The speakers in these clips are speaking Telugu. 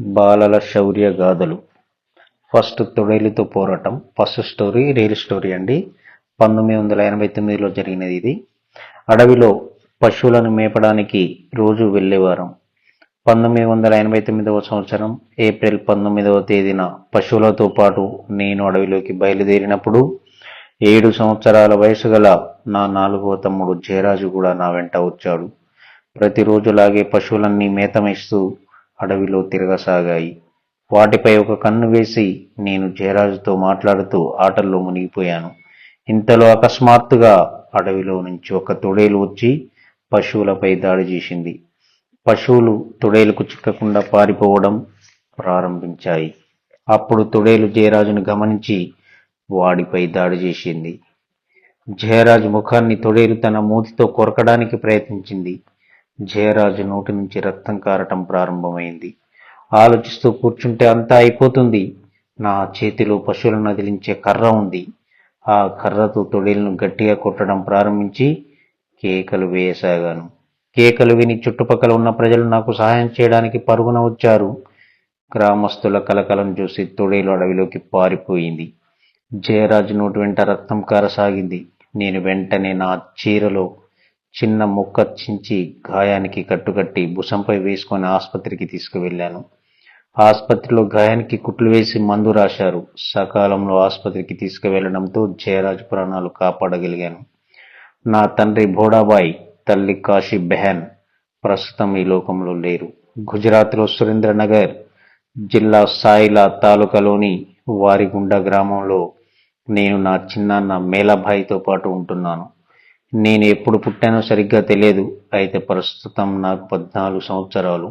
బాలల శౌర్య గాథలు. ఫస్ట్ తొడేలుతో పోరాటం. ఫస్ట్ స్టోరీ రియల్ స్టోరీ అండి. పంతొమ్మిది వందల ఎనభై తొమ్మిదిలో జరిగినది ఇది. అడవిలో పశువులను మేపడానికి రోజు వెళ్ళేవారం. పంతొమ్మిది వందల ఎనభై తొమ్మిదవ సంవత్సరం ఏప్రిల్ పంతొమ్మిదవ తేదీన పశువులతో పాటు నేను అడవిలోకి బయలుదేరినప్పుడు ఏడు సంవత్సరాల వయసు గల నా నాలుగవ తమ్ముడు జయరాజు కూడా నా వెంట వచ్చాడు. ప్రతిరోజులాగే పశువులన్నీ మేతమిస్తూ అడవిలో తిరగసాగాయి. వాటిపై ఒక కన్ను వేసి నేను జయరాజుతో మాట్లాడుతూ ఆటల్లో మునిగిపోయాను. ఇంతలో అకస్మాత్తుగా అడవిలో నుంచి ఒక తొడేలు వచ్చి పశువులపై దాడి చేసింది. పశువులు తొడేలకు చిక్కకుండా పారిపోవడం ప్రారంభించాయి. అప్పుడు తొడేలు జయరాజును గమనించి వాడిపై దాడి చేసింది. జయరాజు ముఖాన్ని తొడేలు తన మూతితో కొరకడానికి ప్రయత్నించింది. జయరాజు నోటి నుంచి రక్తం కారటం ప్రారంభమైంది. ఆలోచిస్తూ కూర్చుంటే అంతా అయిపోతుంది. నా చేతిలో పశువులను నదిలించే కర్ర ఉంది. ఆ కర్రతో తొడేలను గట్టిగా కొట్టడం ప్రారంభించి కేకలు వేయసాగాను. కేకలు విని చుట్టుపక్కల ఉన్న ప్రజలు నాకు సహాయం చేయడానికి పరుగున వచ్చారు. గ్రామస్తుల కలకలం చూసి తొడేలు అడవిలోకి పారిపోయింది. జయరాజు నోటి వెంట రక్తం కారసాగింది. నేను వెంటనే నా చీరలో చిన్న ముక్క చించి గాయానికి కట్టుకట్టి భుజంపై వేసుకొని ఆసుపత్రికి తీసుకువెళ్ళాను. ఆసుపత్రిలో గాయానికి కుట్లు వేసి మందు రాశారు. సకాలంలో ఆసుపత్రికి తీసుకువెళ్ళడంతో జయరాజ్ ప్రాణాలు కాపాడగలిగాను. నా తండ్రి భోడాబాయ్ తల్లి కాశీ బెహన్ ప్రస్తుతం ఈ లోకంలో లేరు. గుజరాత్లో సురేంద్రనగర్ జిల్లా సాయిలా తాలూకాలోని వారిగుండ గ్రామంలో నేను నా చిన్నాన్న మేలాభాయితో పాటు ఉంటున్నాను. నేను ఎప్పుడు పుట్టానో సరిగ్గా తెలియదు. అయితే ప్రస్తుతం నాకు పద్నాలుగు సంవత్సరాలు.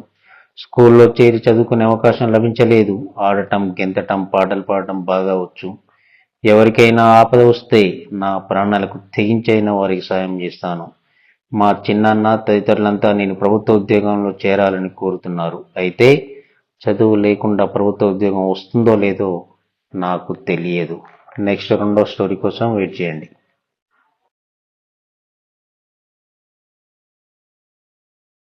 స్కూల్లో చేరి చదువుకునే అవకాశం లభించలేదు. ఆడటం గెంతటం పాటలు పాడటం బాగా వచ్చు. ఎవరికైనా ఆపద వస్తే నా ప్రాణాలకు తెగించైన వారికి సాయం చేస్తాను. మా చిన్నాన్న తదితరులంతా నేను ప్రభుత్వ ఉద్యోగంలో చేరాలని కోరుతున్నారు. అయితే చదువు లేకుండా ప్రభుత్వ ఉద్యోగం వస్తుందో లేదో నాకు తెలియదు. నెక్స్ట్ రెండో స్టోరీ కోసం వెయిట్ చేయండి.